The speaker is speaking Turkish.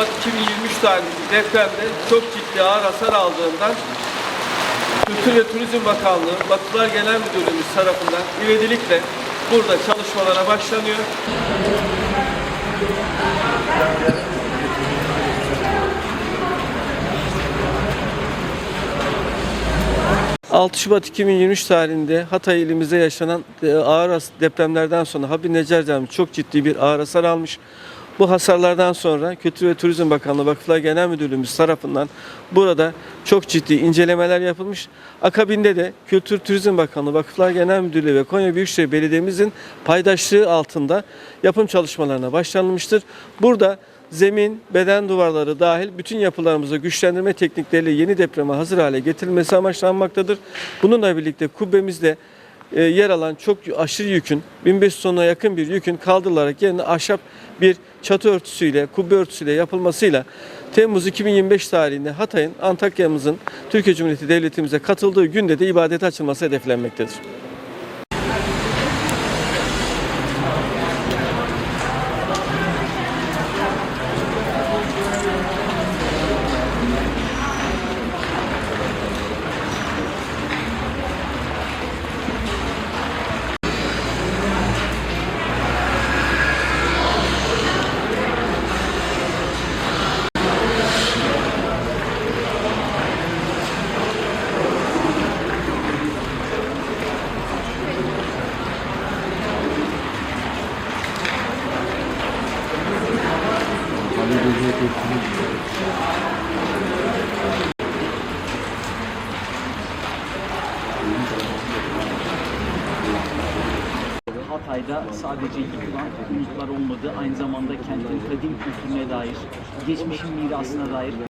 Şubat 2023 tarihli depremde çok ciddi ağır hasar aldığından Kültür ve Turizm Bakanlığı, Vakıflar Genel Müdürlüğümüz tarafından ivedilikle burada çalışmalara başlanıyor. 6 Şubat 2023 tarihinde Hatay ilimizde yaşanan e, ağır depremlerden sonra Habib Necar Camii çok ciddi bir ağır hasar almış. Bu hasarlardan sonra Kültür ve Turizm Bakanlığı Vakıflar Genel Müdürlüğümüz tarafından burada çok ciddi incelemeler yapılmış. Akabinde de Kültür Turizm Bakanlığı Vakıflar Genel Müdürlüğü ve Konya Büyükşehir Belediye'mizin paydaşlığı altında yapım çalışmalarına başlanmıştır. Burada zemin, beden duvarları dahil bütün yapılarımızı güçlendirme teknikleriyle yeni depreme hazır hale getirilmesi amaçlanmaktadır. Bununla birlikte kubbemizde e, yer alan çok aşırı yükün 1500 tonuna yakın bir yükün kaldırılarak yerine ahşap bir çatı örtüsüyle, kubbe örtüsüyle yapılmasıyla Temmuz 2025 tarihinde Hatay'ın Antakya'mızın Türkiye Cumhuriyeti Devletimize katıldığı günde de ibadete açılması hedeflenmektedir. Hatay'da sadece yıkılan konutlar olmadı, aynı zamanda kentin kadim kültürüne dair, geçmişin mirasına dair